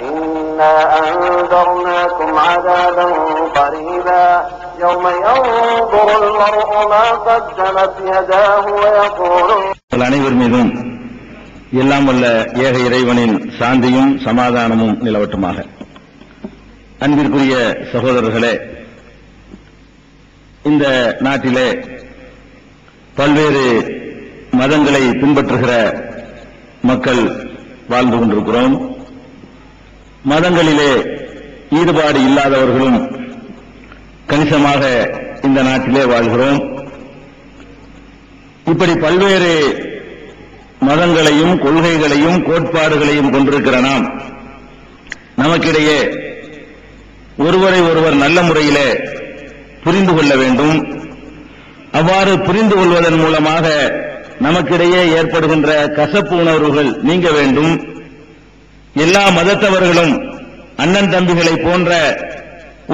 إنا أنذرناكم عذابا قريبا يوم ينظر المرء ما قدمت يداه ويقول உங்கள் அனைவர் மீதும் எல்லாம் வல்ல ஏக இறைவனின் சாந்தியும் சமாதானமும் நிலவட்டுமாக அன்பிற்குரிய சகோதரர்களே இந்த நாட்டிலே பல்வேறு மதங்களை பின்பற்றுகிற மக்கள் வாழ்ந்து கொண்டிருக்கிறோம் மதங்களிலே ஈடுபாடு இல்லாதவர்களும் கணிசமாக இந்த நாட்டிலே வாழ்கிறோம். இப்படி பல்வேறு மதங்களையும் கொள்கைகளையும் கோட்பாடுகளையும் கொண்டிருக்கிற நாம் நமக்கிடையே ஒருவரை ஒருவர் நல்ல முறையிலே புரிந்து கொள்ள வேண்டும். அவ்வாறு புரிந்து கொள்வதன் மூலமாக நமக்கிடையே ஏற்படுகின்ற கசப்பு உணர்வுகள் நீங்க வேண்டும். எல்லா மதத்தவர்களும் அண்ணன் தம்பிகளை போன்ற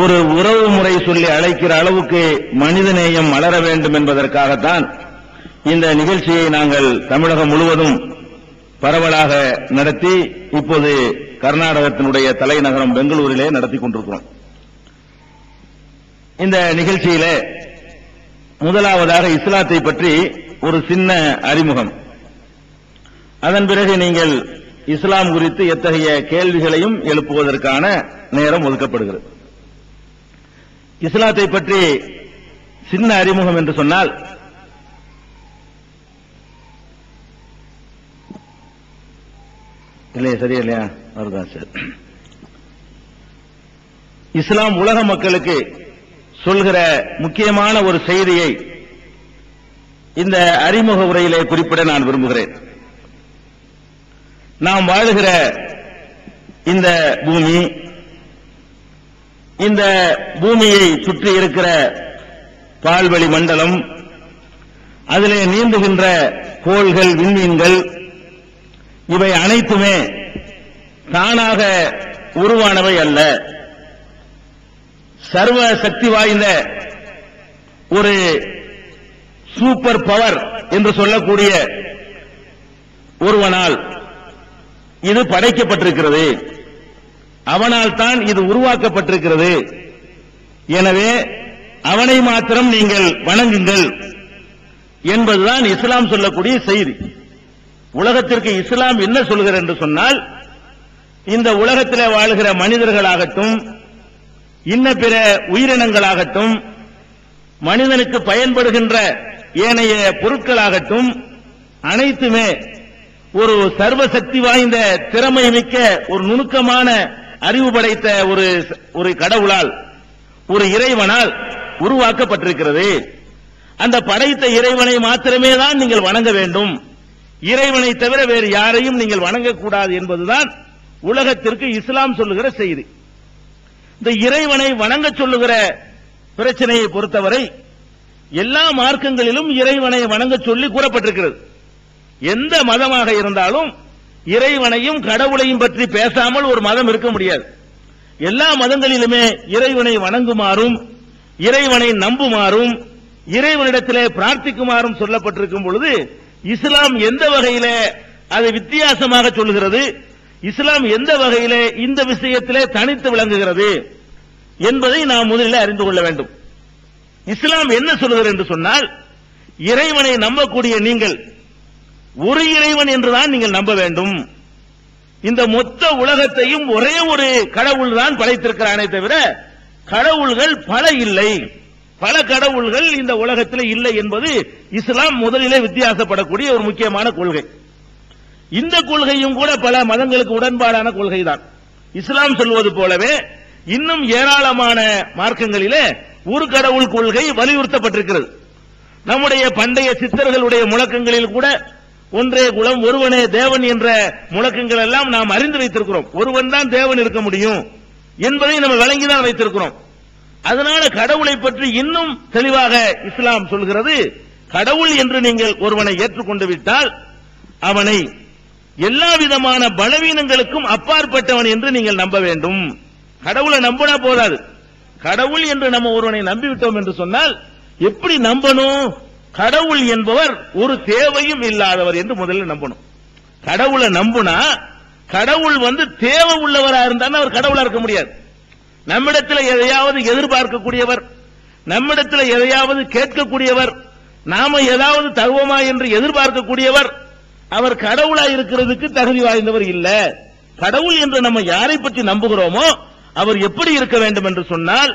ஒரு உறவு முறை சொல்லி அழைக்கிற அளவுக்கு மனிதநேயம் மலர வேண்டும் என்பதற்காகத்தான் இந்த நிகழ்ச்சியை நாங்கள் தமிழகம் முழுவதும் பரவலாக நடத்தி இப்போது கர்நாடகத்தினுடைய தலைநகரம் பெங்களூரிலே நடத்தி கொண்டிருக்கிறோம். இந்த நிகழ்ச்சியில முதலாவதாக இஸ்லாத்தை பற்றி ஒரு சின்ன அறிமுகம். அதன் பிறகு நீங்கள் இஸ்லாம் குறித்து எத்தகைய கேள்விகளையும் எழுப்புவதற்கான நேரம் ஒதுக்கப்படுகிறது. இஸ்லாத்தை பற்றி சின்ன அறிமுகம் என்று சொன்னால் இல்லையா சரியா இல்லையா? வருதா சார். இஸ்லாம் உலக மக்களுக்கு சொல்கிற முக்கியமான ஒரு செய்தியை இந்த அறிமுக உரையிலே குறிப்பிட நான் விரும்புகிறேன். நாம் வாழுகிற இந்த பூமி இந்த பூமியை சுற்றி இருக்கிற பால்வெளி மண்டலம் அதிலே நீந்துகின்ற கோள்கள் விண்மீன்கள் இவை அனைத்துமே தானாக உருவானவை அல்ல. சர்வ சக்தி வாய்ந்த ஒரு சூப்பர் பவர் என்று சொல்லக்கூடிய ஒருவனால் இது படைக்கப்பட்டிருக்கிறது. அவனால் தான் இது உருவாக்கப்பட்டிருக்கிறது. எனவே அவனை மாத்திரம் நீங்கள் வணங்குங்கள் என்பதுதான் இஸ்லாம் சொல்லக்கூடிய செய்தி. உலகத்திற்கு இஸ்லாம் என்ன சொல்கிறது என்று சொன்னால் இந்த உலகத்தில் வாழ்கிற மனிதர்களாகட்டும் இன்ன பிற உயிரினங்களாகட்டும் மனிதனுக்கு பயன்படுகின்ற ஏனைய பொருட்களாகட்டும் அனைத்துமே ஒரு சர்வசக்தி வாய்ந்த திறமை மிக்க ஒரு நுணுக்கமான அறிவு படைத்த ஒரு ஒரு கடவுளால் ஒரு இறைவனால் உருவாக்கப்பட்டிருக்கிறது. அந்த படைத்த இறைவனை மாத்திரமே தான் நீங்கள் வணங்க வேண்டும். இறைவனை தவிர வேறு யாரையும் நீங்கள் வணங்கக்கூடாது என்பதுதான் உலகத்திற்கு இஸ்லாம் சொல்லுகிற செய்தி. இந்த இறைவனை வணங்க சொல்லுகிற பிரச்சனையை பொறுத்தவரை எல்லா மார்க்கங்களிலும் இறைவனை வணங்க சொல்லி கூறப்பட்டிருக்கிறது. எந்த மதமாக இருந்தாலும் இறைவனையும் கடவுளையும் பற்றி பேசாமல் ஒரு மதம் இருக்க முடியாது. எல்லா மதங்களிலுமே இறைவனை வணங்குமாறும் இறைவனை நம்புமாறும் இறைவனிடத்திலே பிரார்த்திக்குமாறும் சொல்லப்பட்டிருக்கும் பொழுது இஸ்லாம் எந்த வகையிலே அதை வித்தியாசமாக சொல்லுகிறது இஸ்லாம் எந்த வகையிலே இந்த விஷயத்திலே தனித்து விளங்குகிறது என்பதை நாம் முதலில் அறிந்து கொள்ள வேண்டும். இஸ்லாம் என்ன சொல்லுகிறது என்று சொன்னால் இறைவனை நம்பக்கூடிய நீங்கள் ஒரு இறைவன் என்றுதான் நீங்கள் நம்ப வேண்டும். இந்த மொத்த உலகத்தையும் ஒரே ஒரு கடவுள் தான் படைத்திருக்கிறானே தவிர கடவுள்கள் பல இல்லை. பல கடவுள்கள் இந்த உலகத்தில் இல்லை என்பது இஸ்லாம் முதலிலே வித்தியாசப்படக்கூடிய ஒரு முக்கியமான கொள்கை. இந்த கொள்கையும் கூட பல மதங்களுக்கு உடன்பாடான கொள்கைதான். இஸ்லாம் சொல்வது போலவே இன்னும் ஏராளமான மார்க்கங்களிலே ஒரு கடவுள் கொள்கை வலியுறுத்தப்பட்டிருக்கிறது. நம்முடைய பண்டைய சித்தர்களுடைய முழக்கங்களில் கூட ஒன்றே குலம் ஒருவனே தேவன் என்ற முழக்கங்கள் எல்லாம் நாம் அறிந்து வைத்திருக்கிறோம். ஒருவன் தான் தேவன் இருக்க முடியும் என்பதை நம்ம விளங்கிதான் வைத்திருக்கிறோம். அதனால கடவுளை பற்றி இன்னும் தெளிவாக இஸ்லாம் சொல்கிறது கடவுள் என்று நீங்கள் ஒருவனை ஏற்றுக்கொண்டு விட்டால் அவனை எல்லா விதமான பலவீனங்களுக்கும் அப்பாற்பட்டவன் என்று நீங்கள் நம்ப வேண்டும். கடவுளை நம்பினா போதாது. கடவுள் என்று நம்ம ஒருவனை நம்பிவிட்டோம் என்று சொன்னால் எப்படி நம்பணும்? கடவுள் என்பவர் ஒரு தேவையும் இல்லாதவர் என்று முதல்ல நம்பணும். கடவுளை நம்புனா கடவுள் வந்து தேவை உள்ளவரா இருந்தா அவர் கடவுளா இருக்க முடியாது. நம்மிடத்தில் எதையாவது எதிர்பார்க்கக்கூடியவர் நம்மிடத்தில் எதையாவது கேட்கக்கூடியவர் நாம ஏதாவது தருவோமா என்று எதிர்பார்க்கக்கூடியவர் அவர் கடவுளா இருக்கிறதுக்கு தகுதி வாய்ந்தவர் இல்ல. கடவுள் என்று நம்ம யாரை பற்றி நம்புகிறோமோ அவர் எப்படி இருக்க வேண்டும் என்று சொன்னால்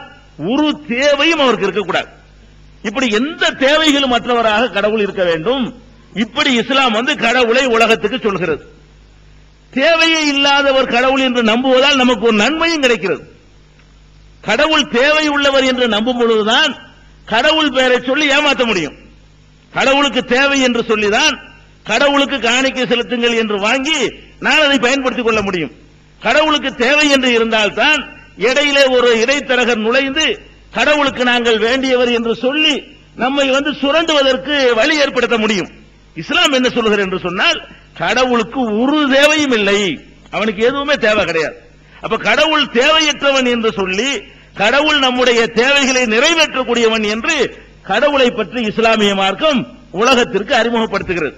ஒரு தேவையும் அவருக்கு இருக்கக்கூடாது. இப்படி எந்த தேவைகளும் மற்றவராக கடவுள் இருக்க வேண்டும். இப்படி இஸ்லாம் வந்து கடவுளை உலகத்துக்கு சொல்கிறது. தேவையே இல்லாதவர் கடவுள் என்று நம்புவதால் நமக்கு ஒரு நன்மையும் கிடைக்கிறது. கடவுள் தேவை உள்ளவர் என்று நம்பும் பொழுதுதான் கடவுள் பெயரை சொல்லி ஏமாற்ற முடியும். கடவுளுக்கு தேவை என்று சொல்லிதான் கடவுளுக்கு காணிக்கை செலுத்துங்கள் என்று வாங்கி நான் அதை பயன்படுத்திக் கொள்ள முடியும். கடவுளுக்கு தேவை என்று இருந்தால்தான் இடையிலே ஒரு இடைத்தரகர் நுழைந்து கடவுளுக்கு நாங்கள் வேண்டியவர் என்று சொல்லி நம்மை வந்து சுரண்டுவதற்கு வழி ஏற்படுத்த முடியும். இஸ்லாம் என்ன சொல்லுகிறது என்று சொன்னால் கடவுளுக்கு ஒரு தேவையும் இல்லை. அவனுக்கு எதுவுமே தேவை கிடையாது. அப்ப கடவுள் தேவையற்றவன் என்று சொல்லி கடவுள் நம்முடைய தேவைகளை நிறைவேற்றக்கூடியவன் என்று கடவுளை பற்றி இஸ்லாமிய மார்க்கம் உலகத்திற்கு அறிமுகப்படுத்துகிறது.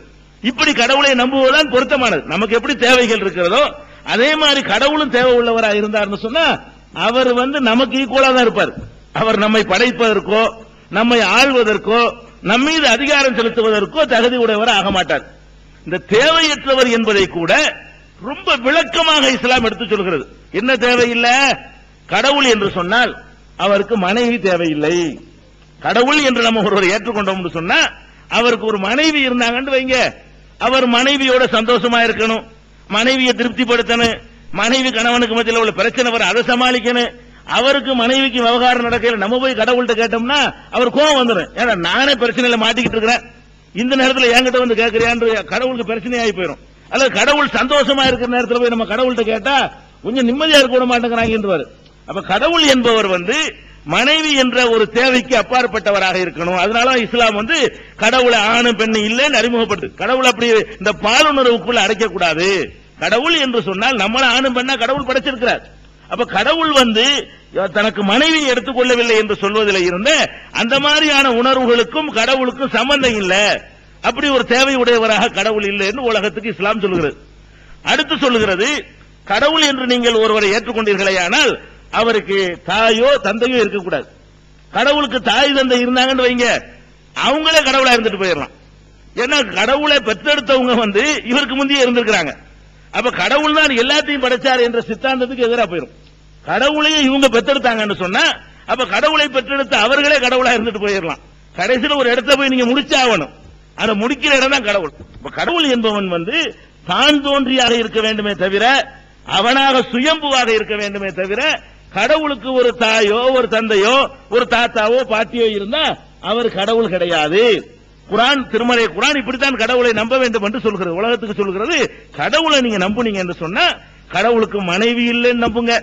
இப்படி கடவுளை நம்புவதுதான் பொருத்தமானது. நமக்கு எப்படி தேவைகள் இருக்கிறதோ அதே மாதிரி கடவுளும் தேவை உள்ளவராக இருந்தார்னு சொன்னா அவர் வந்து நமக்கு ஈக்குவலா தான் இருப்பார். அவர் நம்மை படைப்பதற்கோ நம்மை ஆள்வதற்கோ நம்மீது அதிகாரம் செலுத்துவதற்கோ தகுதி உடையவர் ஆக மாட்டார். இந்த தேவையற்றவர் என்பதை கூட ரொம்ப விளக்கமாக இஸ்லாம் எடுத்து சொல்கிறது. என்ன தேவையில்லை? கடவுள் என்று சொன்னால் அவருக்கு மனைவி தேவையில்லை. கடவுள் என்று நம்ம ஒருவர் ஏற்றுக்கொண்டோம்னு சொன்னா அவருக்கு ஒரு மனைவி இருந்தாங்கன்னு வைங்க. அவர் மனைவியோட சந்தோஷமா இருக்கணும். மனைவியை திருப்திப்படுத்தணும். மனைவி கணவனுக்கு மத்தியில் உள்ள பிரச்சனை வர அதை சமாளிக்கணும். அவருக்கு மனைவிக்கு விவகாரம் நடக்கல நம்ம போய் கடவுள்கிட்ட கேட்டோம்னா அவர் கோவம் வந்துடும் ஏன்னா நானே பிரச்சனையில மாட்டிக்கிட்டு இருக்கிறேன். இந்த நேரத்துல என்கிட்ட வந்து கேட்கறியான்னு கடவுளுக்கு பிரச்சனையாகி போயிடும் அல்லது கடவுள் சந்தோஷமா இருக்கிற நேரத்துல போய் நம்ம கடவுள்கிட்ட கேட்டா கொஞ்சம் நிம்மதியா இருக்க விட அப்ப கடவுள் என்பவர் வந்து மனைவி என்ற ஒரு தேவைக்கு அப்பாற்பட்டவராக இருக்கணும். அதனால இஸ்லாம் வந்து கடவுளை ஆணும் பெண்ணு இல்லைன்னு அறிமுகப்பட்டு கடவுள் அப்படி இந்த பாலுணர்வுக்குள்ள அடைக்க கூடாது கடவுள் என்று சொன்னால் நம்மள ஆணும் பெண்ணா கடவுள் படைச்சிருக்கிறார். அப்ப கடவுள் வந்து தனக்கு மனைவி எடுத்துக்கொள்ளவில்லை என்று சொல்வதில் இருந்த அந்த மாதிரியான உணர்வுகளுக்கும் கடவுளுக்கும் சம்பந்தம் இல்லை. அப்படி ஒரு தேவை உடையவராக கடவுள் இல்லை என்று உலகத்துக்கு இஸ்லாம் சொல்கிறது. அடுத்து சொல்லுகிறது கடவுள் என்று நீங்கள் ஒருவரை ஏற்றுக்கொண்டீர்களே ஆனால் அவருக்கு தாயோ தந்தையோ இருக்கக்கூடாது. கடவுளுக்கு தாய் தந்தை இருந்தாங்கன்னு வைங்க அவங்களே கடவுளா இருந்துட்டு போயிடலாம். ஏன்னா கடவுளை பெற்றெடுத்தவங்க வந்து இவருக்கு முந்தைய இருந்திருக்கிறாங்க. அப்ப கடவுள் தான் எல்லாத்தையும் படைச்சார் என்ற சித்தாந்தத்துக்கு எதிராக போயிடும் கடவுளையே இவங்க பெற்றெடுத்தாங்கன்னு சொன்னா அப்ப கடவுளை பெற்றெடுத்த அவர்களே கடவுளா இருந்துட்டு போயிடலாம். கடைசியில் ஒரு இடத்துல போய் நீங்க முடிச்சாகணும். அதை முடிக்கிற இடம் தான் கடவுள். இப்ப கடவுள் என்பவன் வந்து தான் தோன்றியாக இருக்க வேண்டுமே தவிர அவனாக சுயம்புவாக இருக்க வேண்டுமே தவிர கடவுளுக்கு ஒரு தாயோ ஒரு தந்தையோ ஒரு தாத்தாவோ பாட்டியோ இருந்தா அவர் கடவுள் கிடையாது. குரான் திருமலை குரான் இப்படித்தான் கடவுளை நம்ப வேண்டும் என்று சொல்கிறது. உலகத்துக்கு சொல்கிறது கடவுளை நீங்க நம்புனீங்க என்று சொன்னா கடவுளுக்கு மனைவி இல்லைன்னு நம்புங்க.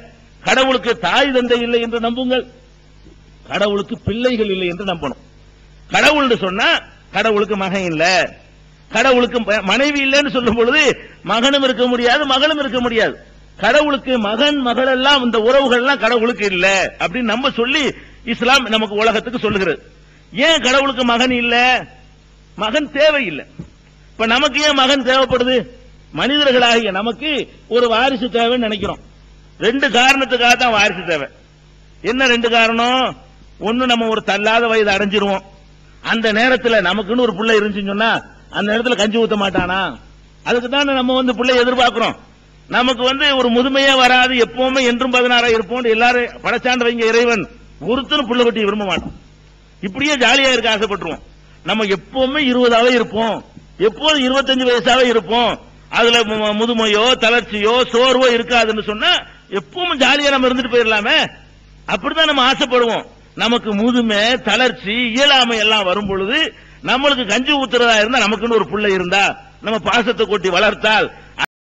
கடவுளுக்கு தாய் தந்தை இல்லை என்று நம்புங்கள். கடவுளுக்கு பிள்ளைகள் இல்லை என்று நம்பணும். கடவுள் சொன்னா கடவுளுக்கு மகன் இல்ல. கடவுளுக்கு மனைவி இல்லைன்னு சொல்லும் பொழுது மகனும் இருக்க முடியாது மகளும் இருக்க முடியாது. கடவுளுக்கு மகன் மகள் எல்லாம் இந்த உறவுகள் எல்லாம் கடவுளுக்கு இல்ல அப்படின்னு நம்ம சொல்லி இஸ்லாம் நமக்கு உலகத்துக்கு சொல்லுகிறது. ஏன் கடவுளுக்கு மகன் இல்ல? மகன் தேவையில்லை. இப்ப நமக்கு ஏன் மகன் தேவைப்படுது? மனிதர்களாகிய நமக்கு ஒரு வாரிசு தேவைன்னு நினைக்கிறோம். ரெண்டு காரணத்துக்காக தான் வாரிசு தேவை. என்ன ரெண்டு காரணம்? ஒன்னு நம்ம ஒரு தள்ளாத வயது அடைஞ்சிருவோம். அந்த நேரத்தில் நமக்குன்னு ஒரு பிள்ளை இருந்துச்சுன்னு சொன்னா அந்த நேரத்தில் கஞ்சி ஊத்த மாட்டானா? அதுக்கு தானே நம்ம வந்து பிள்ளை எதிர்பார்க்கிறோம். நமக்கு வந்து ஒரு முதுமையே வராது எப்பவுமே என்றும் பதினாறா இருப்போம் எல்லாரும் படைச்சாண்டவங்க இறைவன் ஒருத்தரும் புள்ள குட்டி விரும்ப மாட்டோம் இப்படியே ஜாலியா இருக்க ஆசைப்பட்டுருவோம். நம்ம எப்பவுமே இருபதாவே இருப்போம். எப்போதும் இருபத்தஞ்சு வயசாவே இருப்போம். அதுல மு- முதுமையோ தளர்ச்சியோ சோர்வோ இருக்காதுன்னு சொன்னா எப்பவும் ஜாலியா நம்ம இருந்துட்டு போயிடலாமே அப்படிதான் நம்ம ஆசைப்படுவோம். நமக்கு முதுமை தளர்ச்சி இயலாமை எல்லாம் வரும் பொழுது நம்மளுக்கு கஞ்சி ஊத்துறதா இருந்தா நமக்குன்னு ஒரு பிள்ளை இருந்தா நம்ம பாசத்தை கொட்டி வளர்த்தால்